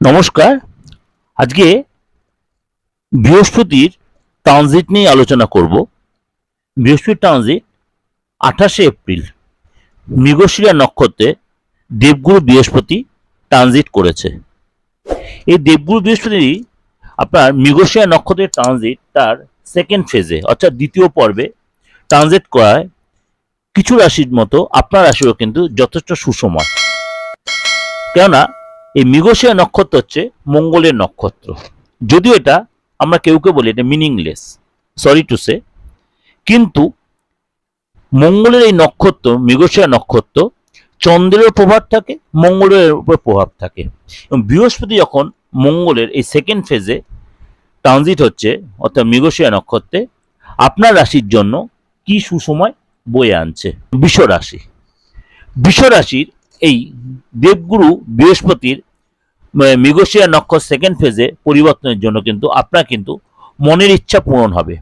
নমস্কার। আজকে বৃহস্পতির ট্রানজিট নিয়ে আলোচনা করব। বৃহস্পতির ট্রানজিট আঠাশে এপ্রিল, মৃগশিরা নক্ষত্রে দেবগুরু বৃহস্পতি ট্রানজিট করেছে। এই দেবগুরু বৃহস্পতি আপনার মৃগশিরা নক্ষত্রের ট্রানজিট তার সেকেন্ড ফেজে অর্থাৎ দ্বিতীয় পর্বে ট্রানজিট করায় কিছু রাশির মতো আপনার রাশিও কিন্তু যথেষ্ট সুসময় কেননা এই মৃগশিরা নক্ষত্র হচ্ছে মঙ্গলের নক্ষত্র। যদিও এটা আমরা কেউ কেউ বলি এটা মিনিংলেস সরি টু সে কিন্তু মঙ্গলের এই নক্ষত্র, মৃগশিরা নক্ষত্র, চন্দ্রের প্রভাব থাকে, মঙ্গলের উপর প্রভাব থাকে। এবং বৃহস্পতি যখন মঙ্গলের এই সেকেন্ড ফেজে ট্রানজিট হচ্ছে, অর্থাৎ মৃগশিরা নক্ষত্রে, আপনার রাশির জন্য কি সুসময় বয়ে আনছে? বিষ রাশি বিষ রাশির এই দেবগুরু বৃহস্পতির মানে মৃগশিরা নক্ষত্র সেকেন্ড ফেজে পরিবর্তনের জন্য কিন্তু আপনার কিন্তু মনের ইচ্ছা পূরণ হবে।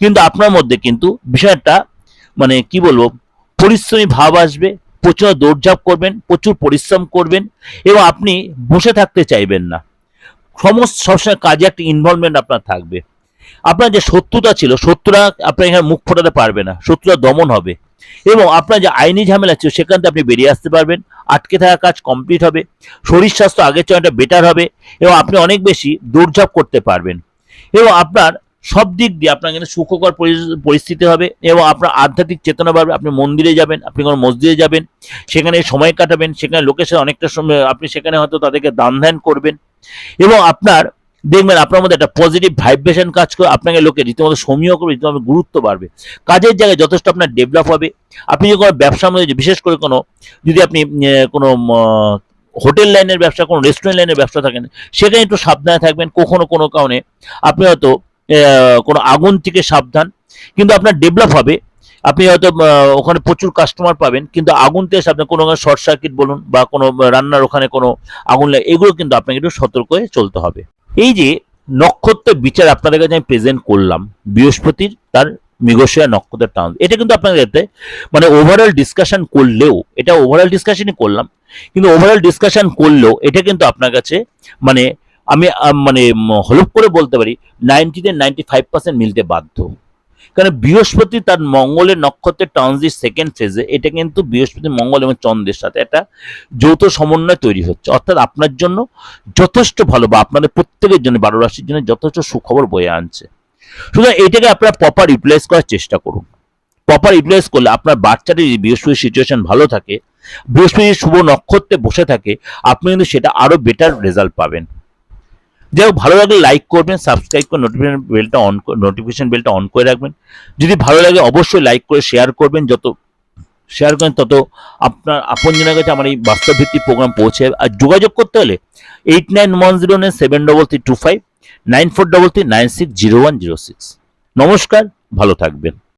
কিন্তু আপনার মধ্যে কিন্তু বিষয়টা মানে কি বলব, পরিশ্রমী ভাব আসবে প্রচুর দৌড়ঝাঁপ করবেন, প্রচুর পরিশ্রম করবেন এবং আপনি বসে থাকতে চাইবেন না। সমস্ত সবসময় কাজে একটা ইনভলভমেন্ট আপনার থাকবে। আপনার যে শত্রুতা ছিল, শত্রুরা আপনার এখানে মুখ ফোটাতে পারবে না শত্রুতা দমন হবে। এবং আপনার যে আইনি ঝামেলা ছিল, সেখান থেকে আপনি বেরিয়ে আসতে পারবেন। আটকে থাকা কাজ কমপ্লিট হবে। শরীর স্বাস্থ্য আগের চেয়ে বেটার হবে এবং আপনি অনেক বেশি দৌড়ঝাঁপ করতে পারবেন। এবং আপনার সব দিক দিয়ে আপনার কিন্তু সুখকর পরিস্থিতি হবে এবং আপনার আধ্যাত্মিক চেতনা বাড়বে। আপনি মন্দিরে যাবেন, আপনি কোনো মসজিদে যাবেন, সেখানে সময় কাটাবেন, সেখানে সাথে অনেকটা সময় আপনি সেখানে হয়তো তাদেরকে দান ধ্যান করবেন। এবং আপনার দেখবেন আপনার মধ্যে একটা পজিটিভ ভাইব্রেশন কাজ করে, আপনাকে লোকে রীতিমতো সমীহ করবে, রীতিমতো গুরুত্ব বাড়বে। কাজের জায়গায় যথেষ্ট আপনার ডেভেলপ হবে। আপনি যদি কোনো ব্যবসার মধ্যে বিশেষ করে কোনো, যদি আপনি কোনো হোটেল লাইনের ব্যবসা, কোনো রেস্টুরেন্ট লাইনের ব্যবসা থাকেন, সেখানে একটু সাবধানে থাকবেন। কখনো কোনো কারণে আপনি হয়তো কোনো আগুন থেকে সাবধান। কিন্তু আপনার ডেভেলপ হবে। আপনি হয়তো ওখানে প্রচুর কাস্টমার পাবেন। কিন্তু আগুন থেকে সাবধান, কোনো শর্ট সার্কিট বলুন বা কোনো রান্নার ওখানে কোনো আগুন লাগে এগুলো কিন্তু আপনাকে একটু সতর্ক হয়ে চলতে হবে। এই যে নক্ষত্র বিচার আপনাদের কাছে আমি প্রেজেন্ট করলাম, বৃহস্পতির তার মৃগশিয়া নক্ষত্রের টান, এটা কিন্তু আপনাদের কাছে মানে ওভারঅল ডিসকাশন করলেও, এটা ওভারঅল ডিসকাশনই করলাম, কিন্তু ওভারঅল ডিসকাশন করলেও এটা কিন্তু আপনার কাছে মানে আমি মানে হলুপ করে বলতে পারি নাইনটিতে নাইনটি ফাইভ পার্সেন্ট মিলতে বাধ্য। কারণ বৃহস্পতি তার মঙ্গলের নক্ষত্রের ট্রানজিট সেকেন্ড ফেজে এটা কিন্তু বৃহস্পতি, মঙ্গল এবং চন্দ্রের সাথে একটা যৌথ সমন্বয় তৈরি হচ্ছে। অর্থাৎ আপনার জন্য যথেষ্ট ভালো বা আপনাদের প্রত্যেকের জন্য, বারো রাশির জন্য যথেষ্ট সুখবর বয়ে আনছে। সুতরাং এইটাকে আপনারা প্রপার ইউটিলাইজ করার চেষ্টা করুন। প্রপার ইউটিলাইজ করলে আপনার বাচ্চাটির যদি বৃহস্পতির সিচুয়েশন ভালো থাকে, বৃহস্পতি শুভ নক্ষত্রে বসে থাকে, আপনি কিন্তু সেটা আরও বেটার রেজাল্ট পাবেন। যাই হোক, ভালো লাগলে লাইক করবেন সাবস্ক্রাইব করে নোটিফিকেশন বেলটা অন নোটিফিকেশন বেলটা অন করে রাখবেন। যদি ভালো লাগে, অবশ্যই লাইক করে শেয়ার করবেন, যত শেয়ার করেন, তত আপনার আপনজনের কাছে আমার এই বাস্তবভিত্তিক প্রোগ্রাম পৌঁছে যাবে। আর যোগাযোগ করতে হলে eight nine one zero nine seven double three two five nine four double three nine six zero one zero six নমস্কার, ভালো থাকবেন।